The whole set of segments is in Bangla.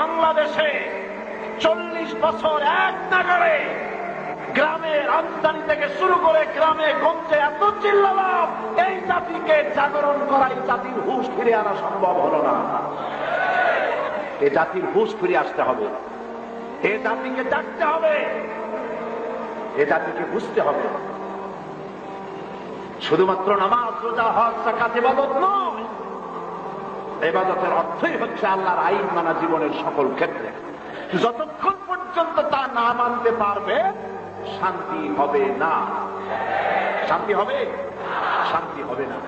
বাংলাদেশে চল্লিশ বছর এক নাগারে গ্রামে রাজধানী থেকে শুরু করে গ্রামে গঞ্জে এত এই জাতিকে জাগরণ জাতির হুশ ফিরে আনা সম্ভব হলো না। এ জাতির হুশ ফিরে আসতে হবে। এ জাতিকে ডাকতে হবে। এ জাতিকে বুঝতে হবে। শুধুমাত্র নামাজ, রোজা, হজ জাকাত ইবাদত নয়। এবাদতের অর্থই হচ্ছে আল্লাহর আইন মানা জীবনের সকল ক্ষেত্রে। যতক্ষণ পর্যন্ত তা না মানতে পারবে, শান্তি হবে না। শান্তি হবে? শান্তি হবে না।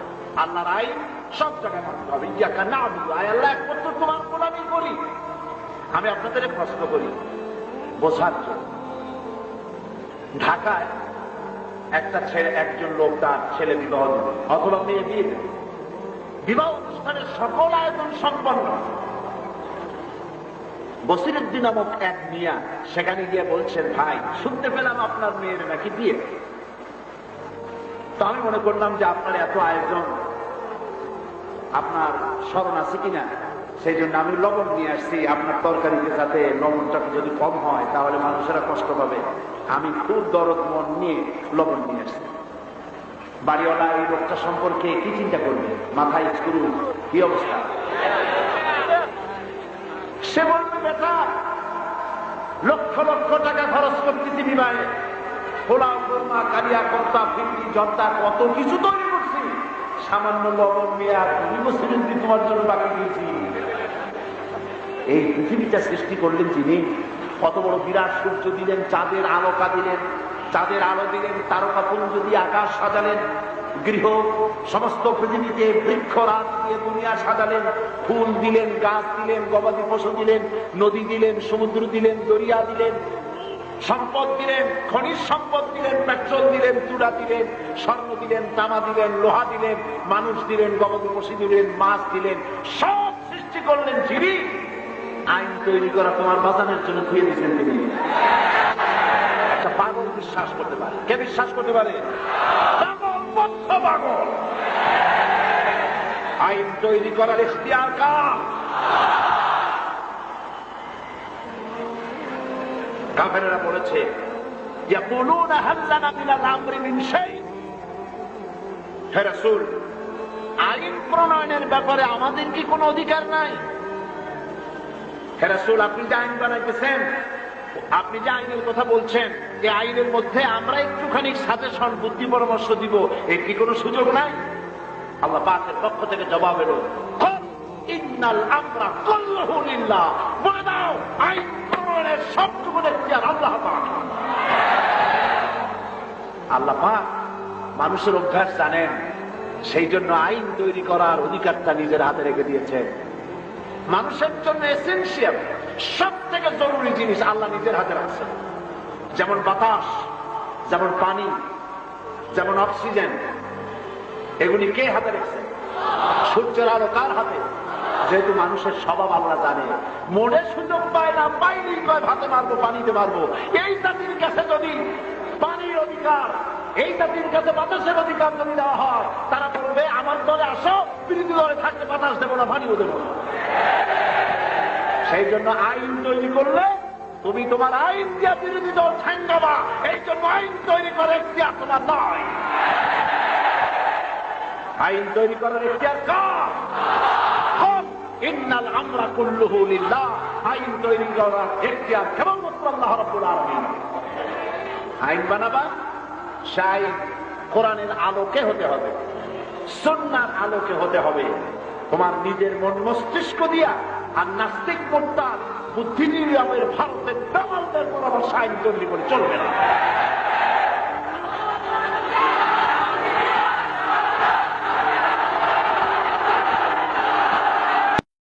আল্লাহর আইন সব জায়গায় মানতে হবে। না আল্লাহ, একমাত্র তোমার গোলামি করি। আমি আপনাদের প্রশ্ন করি, বোঝার জন্য। ঢাকায় একটা ছেলে, একজন লোক তার ছেলে বিবাহ অথবা মেয়ে বিয়ে বিবাহ অনুষ্ঠানের সকল আয়োজন সম্পন্ন। বসিরুদ্দিন নামক এক মিয়া সেখানে গিয়ে বলছেন, ভাই, শুনতে পেলাম আপনার মেয়ের নাকি বিয়ে। তো আমি মনে করলাম যে আপনার এত আয়োজন, আপনার স্মরণ আছে কিনা? সেই জন্য আমি লবণ নিয়ে আসছি আপনার তরকারিতে যাতে লবণটা যদি কম হয়, তাহলে মানুষেরা কষ্ট পাবে। আমি খুব দরদ মন নিয়ে লবণ নিয়ে আসছি। বাড়িওয়ালা এই লোকটা সম্পর্কে কি চিন্তা করবে? মাথায় স্ক্রু, কি অবস্থা? সে বলবে, বেটা, লক্ষ লক্ষ টাকা খরচ করতেছি বিবাহে। পোলাও কোরমা কালিয়া কর্তা ফিরকি জর্দা, কত কিছু তৈরি করছি। সামান্য লবণ বছরের দিন তোমার জন্য বাকি দিয়েছি। এই পৃথিবীটা সৃষ্টি করলেন যিনি। কত বড় বিরাট সূর্য দিলেন, চাঁদের আলোকা দিলেন। চাঁদের আলো দিলেন, তারকা পুঞ্জ দিয়ে আকাশ সাজালেন, গৃহ সমস্ত পৃথিবীতে বৃক্ষ রাত দিয়ে দুনিয়া সাজালেন, ফুল দিলেন, গাছ দিলেন, গবাদি পশু দিলেন, নদী দিলেন, সমুদ্র দিলেন, দরিয়া দিলেন, সম্পদ দিলেন, খনিজ সম্পদ দিলেন, পেট্রোল দিলেন, চূড়া দিলেন, স্বর্ণ দিলেন, তামা দিলেন, লোহা দিলেন, মানুষ দিলেন, গবাদি পশু দিলেন, মাছ দিলেন, সব সৃষ্টি করলেন যিনি আইন তৈরি করা তোমার বাজানের জন্য ধুয়ে দিয়েছেন তিনি। একটা পাগল বিশ্বাস করতে পারে। কে বিশ্বাস করতে পারে? পাগল আইন তৈরি করার ইখতিয়ার কার? কাফেরেরা বলেছে আইন প্রণয়নের ব্যাপারে আমাদের কি কোনো অধিকার নাই? হেরাসুল আপনি যে আইন বানাইতেছেন আপনি যে আইনের কথা বলছেন এই আইনের মধ্যে আমরা একটুখানি সাজেশন, বুদ্ধি পরামর্শ দিব। এর কি কোনো সুযোগ নাই? আল্লাহ পাকের পক্ষ থেকে জবাব এলো মানুষের অভ্যাস জানেন, সেই জন্য আইন তৈরি করার অধিকারটা নিজের হাতে রেখে দিয়েছেন। মানুষের জন্য এসেন্সিয়াল সব থেকে জরুরি জিনিস আল্লাহ নিজের হাতে রাখছেন। যেমন বাতাস, যেমন পানি, যেমন অক্সিজেন, এগুলি কে হাতে রেখেছেন সূর্যের আলো কার হাতে? যেহেতু মানুষের স্বভাব আল্লাহ জানে। মনে সুযোগ পায় না পাইনি কয়, ভাতে মারবো, পানিতে মারবো। এই জাতির কাছে যদি পানির অধিকার, এই জাতির কাছে বাতাসের অধিকার যদি দেওয়া হয়, তারা বলবে, আমার দলে আসো, বিরোধী দলে থাকতে বাতাস দেবো না, পানিও দেবো না। সেই জন্য আইন তৈরি করলে তুমি তোমার আইন দিয়া বিরোধী দল ঠান্ডাবা এই জন্য আইন তৈরি করে একটি তোমার নয়। আইন তৈরি করার এখতিয়ার কার? ইন্নাল আমরা কুল্লুহু লিল্লাহ। আইন তৈরি করার এখতিয়ার কেবলমাত্র আল্লাহ রাব্বুল আলামিন। আইন বানাবা, সেই কোরআনের আলোকে হতে হবে। সুন্নার আলোকে হতে হবে। তোমার নিজের মন মস্তিষ্ক দিয়া আর নাস্তিক মোট্টার বুদ্ধিজীবী আমাদের ভারতের তেমন আমার আইন তৈরি করে চলবে না।